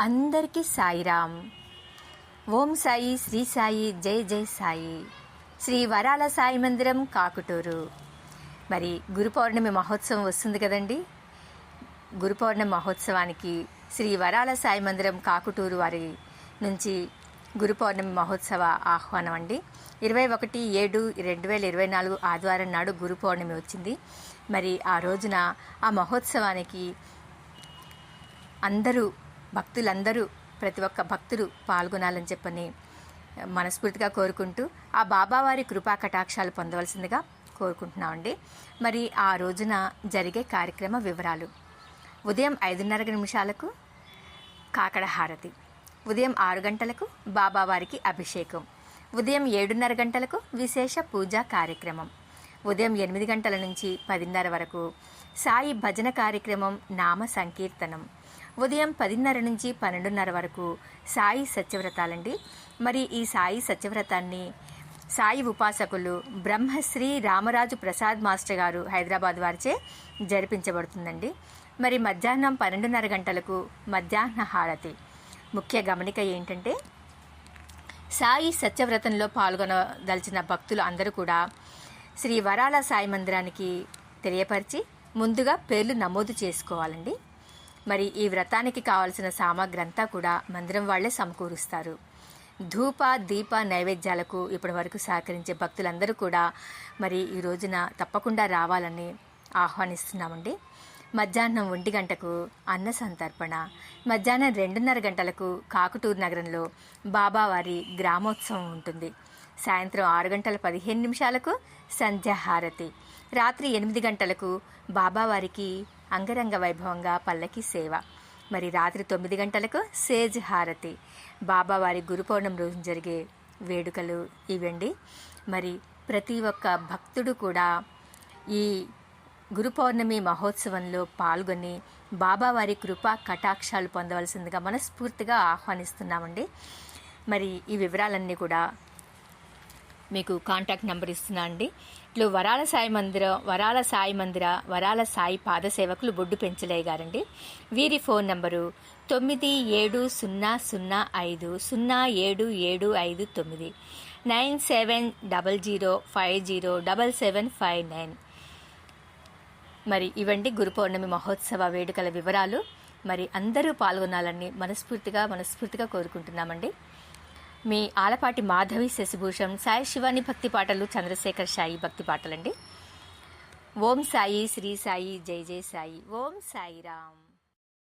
అందరికీ సాయిరామ్. ఓం సాయి శ్రీ సాయి జై జై సాయి. శ్రీ వరాల సాయి మందిరం కాకుటూరు. మరి గురు పౌర్ణమి మహోత్సవం వస్తుంది కదండి? గురు పౌర్ణమి మహోత్సవానికి శ్రీ వరాల సాయి మందిరం కాకుటూరు వారి నుంచి గురు పౌర్ణమి మహోత్సవ ఆహ్వానం అండి. ఇరవై ఒకటి ఏడు రెండు వేల ఇరవై నాలుగు ఆదివారం నాడు గురు పౌర్ణమి వచ్చింది. మరి ఆ రోజున ఆ మహోత్సవానికి అందరూ భక్తులందరూ ప్రతి ఒక్క భక్తులు పాల్గొనాలని చెప్పని మనస్ఫూర్తిగా కోరుకుంటూ ఆ బాబావారి కృపా కటాక్షాలు పొందవలసిందిగా కోరుకుంటున్నామండి. మరి ఆ రోజున జరిగే కార్యక్రమ వివరాలు. ఉదయం ఐదున్నర నిమిషాలకు కాకడ హారతి. ఉదయం ఆరు గంటలకు బాబావారికి అభిషేకం. ఉదయం ఏడున్నర గంటలకు విశేష పూజా కార్యక్రమం. ఉదయం ఎనిమిది గంటల నుంచి పదిన్నర వరకు సాయి భజన కార్యక్రమం నామ సంకీర్తనం. ఉదయం పదిన్నర నుంచి పన్నెండున్నర వరకు సాయి సత్యవ్రతాలండి. మరి ఈ సాయి సత్యవ్రతాన్ని సాయి ఉపాసకులు బ్రహ్మశ్రీ రామరాజు ప్రసాద్ మాస్టర్ గారు హైదరాబాద్ వారిచే జరిపించబడుతుందండి. మరి మధ్యాహ్నం పన్నెండున్నర గంటలకు మధ్యాహ్న హారతి. ముఖ్య గమనిక ఏంటంటే సాయి సత్యవ్రతంలో పాల్గొనదలిచిన భక్తులు అందరూ కూడా శ్రీ వరాల సాయి మందిరానికి తెలియపరిచి ముందుగా పేర్లు నమోదు చేసుకోవాలండి. మరి ఈ వ్రతానికి కావలసిన సామాగ్రి అంతా కూడా మందిరం వాళ్ళే సమకూరుస్తారు. ధూప దీప నైవేద్యాలకు ఇప్పటి వరకు సహకరించే భక్తులందరూ కూడా మరి ఈ రోజున తప్పకుండా రావాలని ఆహ్వానిస్తున్నామండి. మధ్యాహ్నం ఒంటి గంటకు అన్న సంతర్పణ మధ్యాహ్నం రెండున్నర గంటలకు కాకుటూరు నగరంలో బాబావారి గ్రామోత్సవం ఉంటుంది. సాయంత్రం ఆరు గంటల పదిహేను నిమిషాలకు సంధ్యాహారతి రాత్రి ఎనిమిది గంటలకు బాబావారికి అంగరంగ వైభవంగా పల్లకి సేవ. మరి రాత్రి తొమ్మిది గంటలకు సేజ్ హారతి. బాబావారి గురు పౌర్ణమి రోజు జరిగే వేడుకలు ఇవండి. మరి ప్రతి ఒక్క భక్తుడు కూడా ఈ గురు పౌర్ణమి మహోత్సవంలో పాల్గొని బాబావారి కృపా కటాక్షాలు పొందవలసిందిగా మనస్ఫూర్తిగా ఆహ్వానిస్తున్నామండి. మరి ఈ వివరాలన్నీ కూడా మీకు కాంటాక్ట్ నెంబర్ ఇస్తున్నా అండి. ఇట్లు వరాల సాయి మందిర వరాల సాయి మందిర వరాల సాయి పాదసేవకులు బొడ్డు పెంచలయ్య గారండి. వీరి ఫోన్ నంబరు తొమ్మిది ఏడు సున్నా సున్నా ఐదు సున్నా ఏడు ఏడు ఐదు తొమ్మిది. Nine seven double zero five zero double seven five nine. మరి ఇవండి గురు పౌర్ణమి మహోత్సవ వేడుకల వివరాలు. మరి అందరూ పాల్గొనాలని మనస్ఫూర్తిగా మనస్ఫూర్తిగా కోరుకుంటున్నామండి. మీ ఆలపాటి మాధవి శశిభూషణ్ సాయి శివాని భక్తి పాటలు చంద్రశేఖర్ సాయి భక్తి పాటలండి. ఓం సాయి శ్రీ సాయి జై జై సాయి. ఓం సాయి రామ్